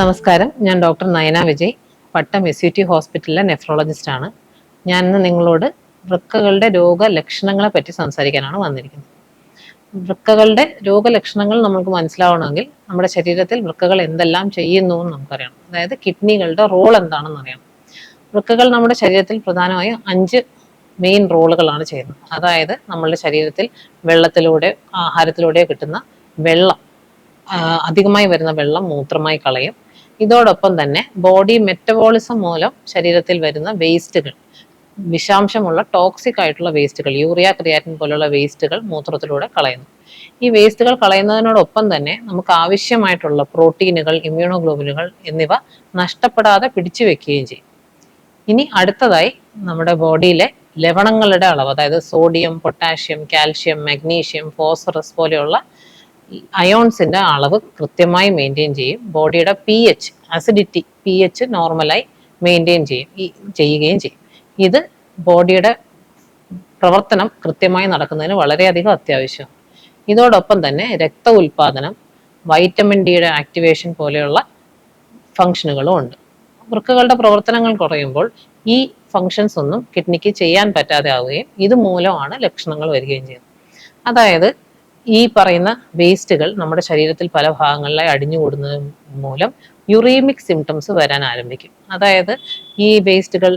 നമസ്കാരം. ഞാൻ doctor Nayana Vijay. Pattom S U T ഹോസ്പിറ്റലിലെ നെഫ്രോളജിസ്റ്റ് ആണ്. ഞാൻ ഇന്ന് നിങ്ങളോട് വൃക്കകളുടെ രോഗലക്ഷണങ്ങളെ പറ്റി സംസാരിക്കാനാണ് വന്നിരിക്കുന്നത്. വൃക്കകളുടെ രോഗലക്ഷണങ്ങൾ നമുക്ക് മനസ്സിലാവണമെങ്കിൽ നമ്മുടെ ശരീരത്തിൽ വൃക്കകൾ എന്തെല്ലാം ചെയ്യുന്നു എന്ന് നമുക്കറിയണം. അതായത് കിഡ്നികളുടെ റോൾ എന്താണെന്ന് അറിയണം. വൃക്കകൾ നമ്മുടെ ശരീരത്തിൽ പ്രധാനമായും അഞ്ച് മെയിൻ റോളുകളാണ് ചെയ്യുന്നത്. അതായത് നമ്മളുടെ ശരീരത്തിൽ വെള്ളത്തിലൂടെ ആഹാരത്തിലൂടെ കിട്ടുന്ന വെള്ളം അധികമായി വരുന്ന വെള്ളം മൂത്രമായി കളയും. ഇതോടൊപ്പം തന്നെ ബോഡി മെറ്റബോളിസം മൂലം ശരീരത്തിൽ വരുന്ന വേസ്റ്റുകൾ വിഷാംശമുള്ള ടോക്സിക് ആയിട്ടുള്ള വേസ്റ്റുകൾ യൂറിയ ക്രിയാറ്റിൻ പോലുള്ള വേസ്റ്റുകൾ മൂത്രത്തിലൂടെ കളയുന്നു. ഈ വേസ്റ്റുകൾ കളയുന്നതിനോടൊപ്പം തന്നെ നമുക്ക് ആവശ്യമായിട്ടുള്ള പ്രോട്ടീനുകൾ ഇമ്മ്യൂണോഗ്ലോബിനുകൾ എന്നിവ നഷ്ടപ്പെടാതെ പിടിച്ചു വെക്കുകയും ചെയ്യും. ഇനി അടുത്തതായി നമ്മുടെ ബോഡിയിലെ ലവണങ്ങളുടെ അളവ് അതായത് sodium potassium calcium magnesium phosphorus പോലെയുള്ള അയോൺസിന്റെ അളവ് കൃത്യമായി മെയിന്റെയിൻ ചെയ്യും. ബോഡിയുടെ P H acidity P H നോർമലായി മെയിന്റെയിൻ ചെയ്യും ഈ ചെയ്യുകയും ചെയ്യും. ഇത് ബോഡിയുടെ പ്രവർത്തനം കൃത്യമായി നടക്കുന്നതിന് വളരെയധികം അത്യാവശ്യമാണ്. ഇതോടൊപ്പം തന്നെ രക്ത ഉൽപാദനം വൈറ്റമിൻ ഡിയുടെ ആക്ടിവേഷൻ പോലെയുള്ള ഫങ്ഷനുകളും ഉണ്ട്. വൃക്കകളുടെ പ്രവർത്തനങ്ങൾ കുറയുമ്പോൾ ഈ ഫങ്ഷൻസ് ഒന്നും കിഡ്നിക്ക് ചെയ്യാൻ പറ്റാതെ ആവുകയും ഇത് മൂലമാണ് ലക്ഷണങ്ങൾ വരികയും ചെയ്യുന്നത്. അതായത് ഈ പറയുന്ന വേസ്റ്റുകൾ നമ്മുടെ ശരീരത്തിൽ പല ഭാഗങ്ങളിലായി അടിഞ്ഞുകൂടുന്നത് മൂലം യുറീമിക് സിംറ്റംസ് വരാൻ ആരംഭിക്കും. അതായത് ഈ വേസ്റ്റുകൾ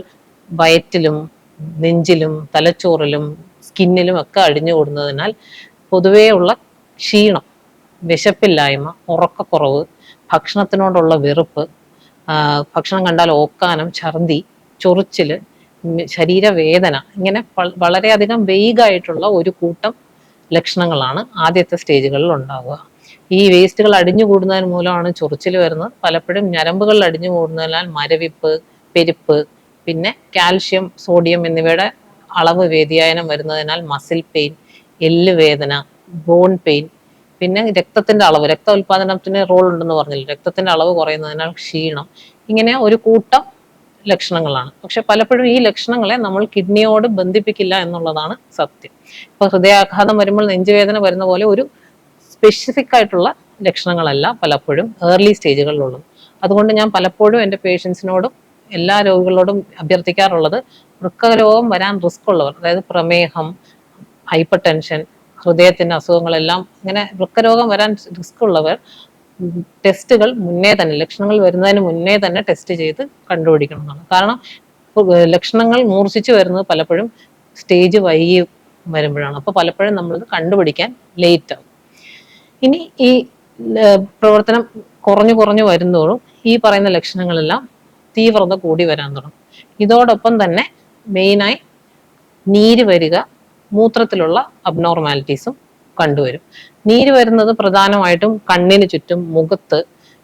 വയറ്റിലും നെഞ്ചിലും തലച്ചോറിലും സ്കിന്നിലും ഒക്കെ അടിഞ്ഞുകൂടുന്നതിനാൽ പൊതുവേ ഉള്ള ക്ഷീണം വിശപ്പില്ലായ്മ ഉറക്കക്കുറവ് ഭക്ഷണത്തിനോടുള്ള വെറുപ്പ് ഭക്ഷണം കണ്ടാൽ ഓക്കാനം ഛർദി ചൊറിച്ചിൽ ശരീരവേദന ഇങ്ങനെ വളരെയധികം വെയ്ഗായിട്ടുള്ള ഒരു കൂട്ടം ലക്ഷണങ്ങളാണ് ആദ്യത്തെ സ്റ്റേജുകളിൽ ഉണ്ടാവുക. ഈ വേസ്റ്റുകൾ അടിഞ്ഞു കൂടുന്നതിന് മൂലമാണ് ചൊറിച്ചിൽ വരുന്നത്. പലപ്പോഴും ഞരമ്പുകളിൽ അടിഞ്ഞു കൂടുന്നതിനാൽ മരവിപ്പ് പെരുപ്പ് പിന്നെ കാൽഷ്യം സോഡിയം എന്നിവയുടെ അളവ് വ്യതിയാനം വരുന്നതിനാൽ മസിൽ പെയിൻ എല്ല് വേദന ബോൺ പെയിൻ പിന്നെ രക്തത്തിന്റെ അളവ്. രക്ത ഉൽപാദനത്തിന് റോൾ ഉണ്ടെന്ന് പറഞ്ഞില്ല? രക്തത്തിന്റെ അളവ് കുറയുന്നതിനാൽ ക്ഷീണം. ഇങ്ങനെ ഒരു കൂട്ടം ലക്ഷണങ്ങളാണ്. പക്ഷെ പലപ്പോഴും ഈ ലക്ഷണങ്ങളെ നമ്മൾ കിഡ്നിയോട് ബന്ധിപ്പിക്കില്ല എന്നുള്ളതാണ് സത്യം. ഇപ്പൊ ഹൃദയാഘാതം വരുമ്പോൾ നെഞ്ചുവേദന വരുന്ന പോലെ ഒരു സ്പെസിഫിക് ആയിട്ടുള്ള ലക്ഷണങ്ങളല്ല പലപ്പോഴും ഏർലി സ്റ്റേജുകളിലുള്ളത് അതുകൊണ്ട് ഞാൻ പലപ്പോഴും എന്റെ പേഷ്യൻസിനോടും എല്ലാ രോഗികളോടും അഭ്യർത്ഥിക്കാറുള്ളത് വൃക്കരോഗം വരാൻ റിസ്ക് ഉള്ളവർ അതായത് പ്രമേഹം ഹൈപ്പർ ടെൻഷൻ ഹൃദയത്തിന്റെ അസുഖങ്ങളെല്ലാം ഇങ്ങനെ വൃക്കരോഗം വരാൻ റിസ്ക് ഉള്ളവർ ടെസ്റ്റുകൾ മുന്നേ തന്നെ ലക്ഷണങ്ങൾ വരുന്നതിന് മുന്നേ തന്നെ ടെസ്റ്റ് ചെയ്ത് കണ്ടുപിടിക്കണം എന്നാണ് കാരണം ലക്ഷണങ്ങൾ മൂർച്ഛിച്ചു വരുന്നത് പലപ്പോഴും സ്റ്റേജ് വൈകി വരുമ്പോഴാണ്. അപ്പോൾ പലപ്പോഴും നമ്മൾ കണ്ടുപിടിക്കാൻ ലേറ്റ് ആവും ഇനി ഈ പ്രവർത്തനം കുറഞ്ഞു കുറഞ്ഞു വരുന്നതോടും ഈ പറയുന്ന ലക്ഷണങ്ങളെല്ലാം തീവ്രത കൂടി വരാൻ തുടങ്ങും. ഇതോടൊപ്പം തന്നെ മെയിനായി നീര് വരിക മൂത്രത്തിലുള്ള അബ്നോർമാലിറ്റീസും കണ്ടുവരും. നീര് വരുന്നത് പ്രധാനമായിട്ടും കണ്ണിന് ചുറ്റും മുഖത്ത്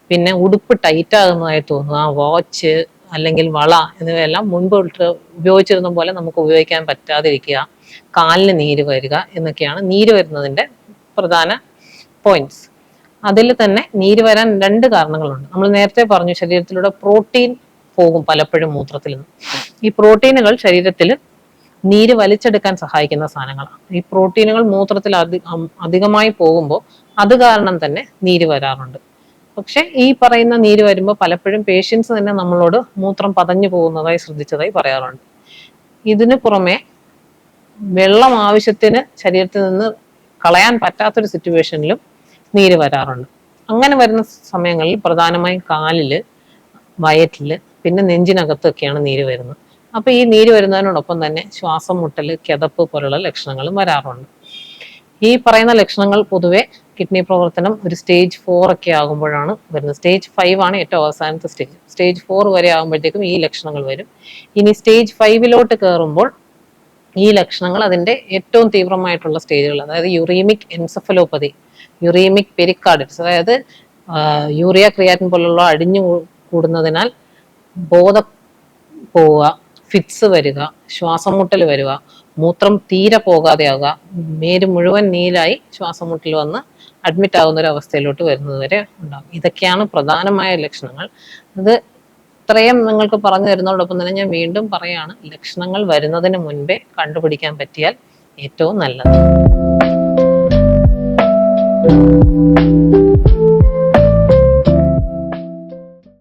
പിന്നെ ഉടുപ്പ് ടൈറ്റ് ആകുന്നതായി തോന്നുക വാച്ച് അല്ലെങ്കിൽ വള എന്നിവയെല്ലാം മുൻപ് ഉപയോഗിച്ചിരുന്ന പോലെ നമുക്ക് ഉപയോഗിക്കാൻ പറ്റാതിരിക്കുക. കാലിന് നീര് വരിക എന്നൊക്കെയാണ് നീര് വരുന്നതിന്റെ പ്രധാന പോയിന്റ്സ് അതിൽ തന്നെ നീര് വരാൻ രണ്ട് കാരണങ്ങളുണ്ട്. നമ്മൾ നേരത്തെ പറഞ്ഞു ശരീരത്തിലൂടെ പ്രോട്ടീൻ പോകും പലപ്പോഴും മൂത്രത്തിൽ നിന്ന്. ഈ പ്രോട്ടീനുകൾ ശരീരത്തിൽ നീര് വലിച്ചെടുക്കാൻ സഹായിക്കുന്ന സാധനങ്ങളാണ്. ഈ പ്രോട്ടീനുകൾ മൂത്രത്തിൽ അധി അധികമായി പോകുമ്പോൾ അത് കാരണം തന്നെ നീര് വരാറുണ്ട്. പക്ഷെ ഈ പറയുന്ന നീര് വരുമ്പോൾ പലപ്പോഴും പേഷ്യൻസ് തന്നെ നമ്മളോട് മൂത്രം പതഞ്ഞു പോകുന്നതായി ശ്രദ്ധിച്ചതായി പറയാറുണ്ട്. ഇതിനു പുറമെ വെള്ളം ആവശ്യത്തിന് ശരീരത്തിൽ നിന്ന് കളയാൻ പറ്റാത്തൊരു സിറ്റുവേഷനിലും നീര് വരാറുണ്ട്. അങ്ങനെ വരുന്ന സമയങ്ങളിൽ പ്രധാനമായും കാലിൽ വയറ്റിൽ പിന്നെ നെഞ്ചിനകത്തൊക്കെയാണ് നീര് വരുന്നത്. അപ്പൊ ഈ നീര് വരുന്നതിനോടൊപ്പം തന്നെ ശ്വാസം മുട്ടൽ കിതപ്പ് പോലുള്ള ലക്ഷണങ്ങളും വരാറുണ്ട്. ഈ പറയുന്ന ലക്ഷണങ്ങൾ പൊതുവെ കിഡ്നി പ്രവർത്തനം ഒരു സ്റ്റേജ് ഫോർ ഒക്കെ ആകുമ്പോഴാണ് വരുന്നത്. സ്റ്റേജ് ഫൈവ് ആണ് ഏറ്റവും അവസാനത്തെ സ്റ്റേജ് സ്റ്റേജ് ഫോർ വരെ ആകുമ്പോഴത്തേക്കും ഈ ലക്ഷണങ്ങൾ വരും. ഇനി സ്റ്റേജ് ഫൈവിലോട്ട് കയറുമ്പോൾ ഈ ലക്ഷണങ്ങൾ അതിന്റെ ഏറ്റവും തീവ്രമായിട്ടുള്ള സ്റ്റേജുകൾ അതായത് യുറീമിക് എൻസഫലോപ്പതി യുറീമിക് പെരിക്കാർഡിറ്റ്സ് അതായത് യൂറിയ ക്രിയാറ്റിൻ പോലുള്ള അടിഞ്ഞു കൂടുന്നതിനാൽ ബോധ പോവുക ഫിറ്റ്സ് വരിക ശ്വാസം മുട്ടൽ വരിക മൂത്രം തീരെ പോകാതെയാവുക മേര് മുഴുവൻ നീലായി ശ്വാസം മുട്ടൽ വന്ന് അഡ്മിറ്റ് ആകുന്ന ഒരു അവസ്ഥയിലോട്ട് വരുന്നത് വരെ ഉണ്ടാകും ഇതൊക്കെയാണ് പ്രധാനമായ ലക്ഷണങ്ങൾ. അത് ഇത്രയും നിങ്ങൾക്ക് പറഞ്ഞു തരുന്നതോടൊപ്പം തന്നെ ഞാൻ വീണ്ടും പറയാണ് ലക്ഷണങ്ങൾ വരുന്നതിന് മുൻപേ കണ്ടുപിടിക്കാൻ പറ്റിയാൽ ഏറ്റവും നല്ലത്.